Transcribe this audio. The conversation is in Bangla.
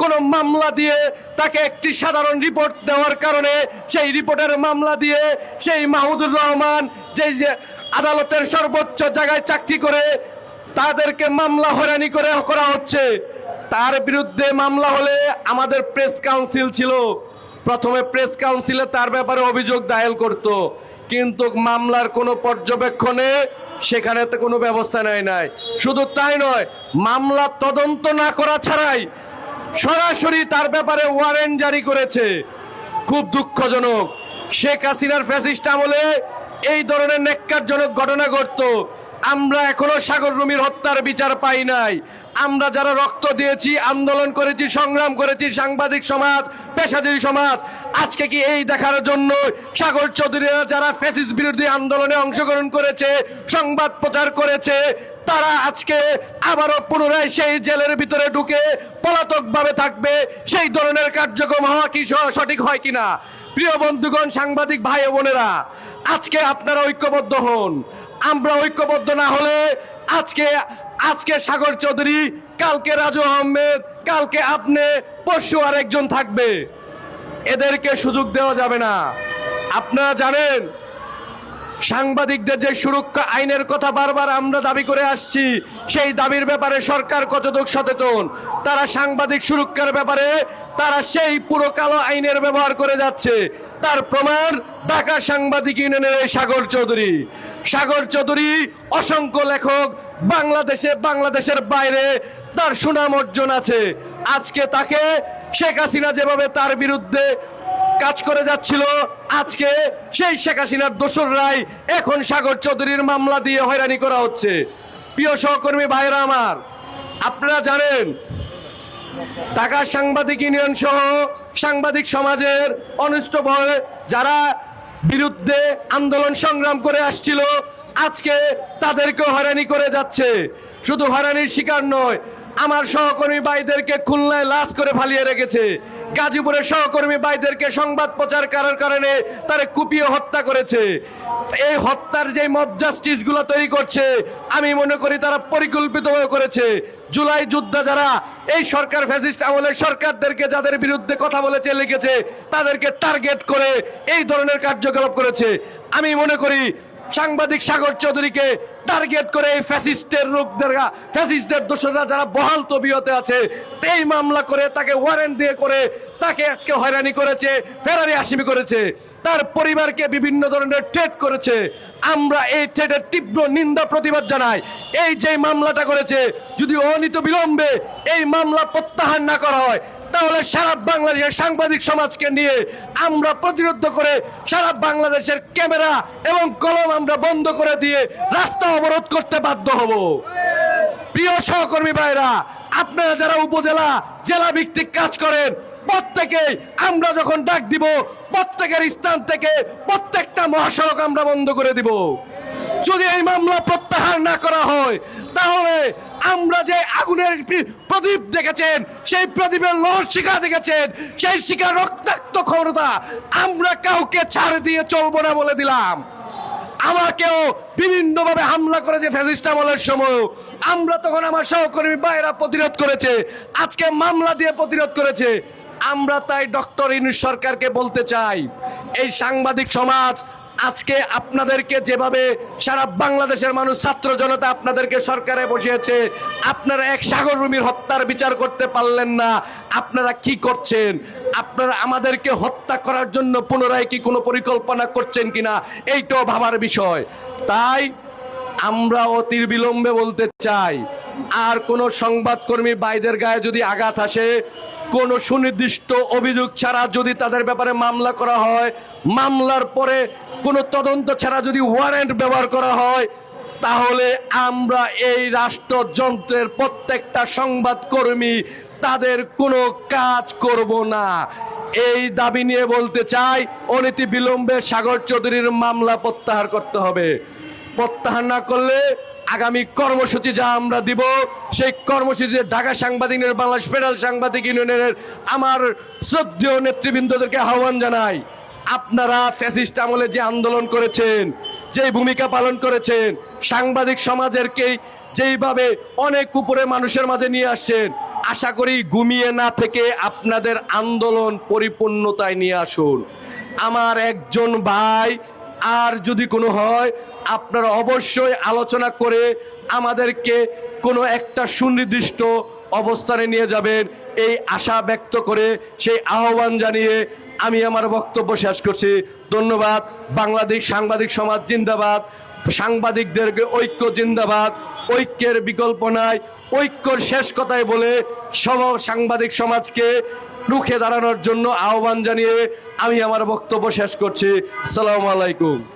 কোন মামলা দিয়ে তাকে একটি সাধারণ রিপোর্ট দেওয়ার কারণে সেই রিপোর্টের মামলা দিয়ে সেই মাহমুদুর রহমান যে আদালতের সর্বোচ্চ জায়গায় চাকরি করে তাদেরকে মামলা হয়রানি করে করা হচ্ছে। তার বিরুদ্ধে মামলা হলে আমাদের প্রেস কাউন্সিল ছিল। প্রথমে প্রেস কাউন্সিলে তার ব্যাপারে অভিযোগ দায়ের করত। কিন্তু মামলার কোনো পর্যবেক্ষণে সেখানে তো কোনো ব্যবস্থা নেয় নাই। শুধু তাই নয়, মামলা তদন্ত না করা ছাড়াই সরাসরি তার ব্যাপারে ওয়ারেন্ট জারি করেছে। খুব দুঃখজনক। শেখ হাসিনার ফ্যাসিস্ট আমলে এই ধরনের নেককারজনক ঘটনা ঘটতো। আমরা এখনও সাগর রুমির হত্যার বিচার পাই নাই। আমরা যারা রক্ত দিয়েছি, আন্দোলন করেছি, সংগ্রাম করেছি, সাংবাদিক সমাজ, পেশাজীবী সমাজ, আজকে কি এই দেখার জন্য সাগর চৌধুরীরা যারা ফ্যাসিস বিরোধী আন্দোলনে অংশগ্রহণ করেছে, সংবাদ প্রচার করেছে, তারা আজকে আবারও পুনরায় সেই জেলের ভিতরে ঢুকে পলাতক ভাবে থাকবে। সেই ধরনের কার্যক্রম হওয়া কি সঠিক হয় কিনা? প্রিয় বন্ধুগণ, সাংবাদিক ভাই বোনেরা, আজকে আপনারা ঐক্যবদ্ধ হন। আমরা ঐক্যবদ্ধ না হলে আজকে আজকে সাগর চৌধুরী, কালকে রাজু আহমেদ, কালকে আপনি, পরশু আরেকজন থাকবে। এদেরকে সুযোগ দেওয়া যাবে না। আপনারা জানেন সাংবাদিকদের যে সুরক্ষা আইনের কথা বারবার আমরা দাবি করে আসছি, সেই দাবির ব্যাপারে সরকার কতটুক সচেতন? তারা সাংবাদিক সুরক্ষার ব্যাপারে, তারা সেই পুরো কালো আইনের ব্যবহার করে যাচ্ছে। তার প্রমাণ ঢাকা সাংবাদিক ইউনিয়নের এই সাগর চৌধুরী। সাগর চৌধুরী অসংখ্য লেখক বাংলাদেশে, বাংলাদেশের বাইরে তার সুনাম অর্জন আছে। আজকে তাকে শেখ হাসিনা যেভাবে তার বিরুদ্ধে কাজ করে যাচ্ছিল। আজকে সেই শেখ হাসিনার দোসর রায় এখন সাগর চৌধুরীর মামলা দিয়ে হয়রানি করা হচ্ছে। প্রিয় সহকর্মী ভাইরা আমার, আপনারা জানেন, ঢাকা সাংবাদিক ইউনিয়ন সহ সাংবাদিক সমাজের অনিষ্ট ভয়ে যারা বিরুদ্ধে আন্দোলন সংগ্রাম করে আসছিল, আজকে তাদেরকে হয়রানি করে যাচ্ছে। শুধু হয়রানির শিকার নয় আমার সহকর্মী ভাইদেরকে খুলনায় লাশ করে ফালিয়ে রেখেছে। গাজীপুরের সহকর্মী ভাইদেরকে সংবাদ প্রচার করার কারণে তারা কুপিয়ে হত্যা করেছে। এই হত্যার যে মব জাস্টিসগুলো তৈরি করছে, আমি মনে করি তারা পরিকল্পিতভাবে করেছে। জুলাই যোদ্ধা যারা এই সরকার ফ্যাসিস্ট আমলের সরকারদেরকে যাদের বিরুদ্ধে কথা বলেছে, লিখেছে, তাদেরকে টার্গেট করে এই ধরনের কার্যকলাপ করেছে। আমি মনে করি সাংবাদিক সাগর চৌধুরীকে টার্গেট করে এই ফ্যাসিস্টের লোকদের ফ্যাসিস্টের দোষরা যারা বহাল তবিয়তে আছে, এই মামলা করে, তাকে ওয়ারেন্ট দিয়ে করে, তাকে আজকে হয়রানি করেছে ফেরারি আসামি করেছে। তার পরিবারকে বিভিন্ন ধরনের ট্রেড করেছে। আমরা এই ট্রেডের তীব্র নিন্দা, প্রতিবাদ জানাই। এই যে মামলাটা করেছে, যদি অনিত বিলম্বে এই মামলা প্রত্যাহার না করা হয় তাহলে সারা বাংলাদেশের সাংবাদিক সমাজকে নিয়ে আমরা প্রতিরোধ করে সারা বাংলাদেশের ক্যামেরা এবং কলম আমরা বন্ধ করে দিয়ে রাস্তা অবরোধ করতে বাধ্য হব। প্রিয় সহকর্মী ভাইরা, আপনারা যারা উপজেলা জেলা ভিত্তিক কাজ করেন, প্রত্যেকেই আমরা যখন ডাক দিব, প্রত্যেকের স্থান থেকে প্রত্যেকটা মহাসড়ক আমরা বন্ধ করে দিব। যদি এই মামলা প্রত্যাহার না করা হয়, তাহলে আমরা যে আগুনের প্রদীপ দেখেছেন, সেই প্রদীপের লোর শিখা দেখেছেন, সেই শিখা রক্তাক্ত ক্ষমতা আমরা কাউকে ছাড় দিয়ে চলবো না বলে দিলাম। আমাকেও বিভিন্নভাবে হামলা করেছে ফ্যাসিস্ট আমলের সময় আমরা তখন আমার সহকর্মী বাইরা প্রতিরোধ করেছে, আজকে মামলা দিয়ে প্রতিরোধ করেছে। আমরা তাই ডক্টর ইনুস সরকারকে বলতে চাই, এই সাংবাদিক সমাজ আজকে আপনাদেরকে যেভাবে সারা বাংলাদেশের মানুষ ছাত্র জনতা আপনাদেরকে সরকারে বসিয়েছে, আপনারা এক সাগর রুমির হত্যার বিচার করতে পারলেন না, আপনারা কি করছেন? আপনারা আমাদেরকে হত্যা করার জন্য পুনরায় কি কোনো পরিকল্পনা করছেন কিনা, এইটাও ভাবার বিষয়। তাই আমরা অতির বিলম্বে বলতে চাই, আর কোন সংবাদকর্মী বাইদের গায়ে যদি আঘাত আসে, কোন সুনির্দিষ্ট অভিযোগ ছাড়া যদি তাদের ব্যাপারে মামলা করা হয়, মামলার পরে কোনো তদন্ত ছাড়া যদি ওয়ারেন্ট ব্যবহার করা হয়, তাহলে আমরা এই রাষ্ট্রযন্ত্রের প্রত্যেকটা সংবাদকর্মী তাদের কোনো কাজ করব না। এই দাবি নিয়ে বলতে চাই, অনীতি বিলম্বে সাগর চৌধুরীর মামলা প্রত্যাহার করতে হবে। প্রত্যাহার না করলে আগামী কর্মসূচি যা আমরা দিব, সেই কর্মসূচিতে ঢাকা সাংবাদিক বাংলাদেশ ফেডারেল সাংবাদিক ইউনিয়নের আমার শ্রদ্ধেয় নেতৃবৃন্দদেরকে আহ্বান জানাই, আপনারা ফ্যাসিস্ট আমলে যে আন্দোলন করেছেন যে ভূমিকা পালন করেছেন, সাংবাদিক সমাজেরকে যেইভাবে অনেক উপরে মানুষের মাঝে নিয়ে আসছেন, আশা করি ঘুমিয়ে না থেকে আপনাদের আন্দোলন পরিপূর্ণতায় নিয়ে আসুন। আমার একজন ভাই আর যদি কোনো হয়, আপনারা অবশ্যই আলোচনা করে আমাদেরকে কোনো একটা সুনির্দিষ্ট অবস্থানে নিয়ে যাবেন। এই আশা ব্যক্ত করে সেই আহ্বান জানিয়ে আমি আমার বক্তব্য শেষ করছি। ধন্যবাদ। বাংলাদেশ সাংবাদিক সমাজ জিন্দাবাদ। সাংবাদিকদেরকে ঐক্য জিন্দাবাদ। ঐক্যের বিকল্প নাই। ঐক্যর শেষ কথায় বলে সব সাংবাদিক সমাজকে রুখে দাঁড়ানোর জন্য আহ্বান জানিয়ে আমি আমার বক্তব্য শেষ করছি। আসসালামু আলাইকুম।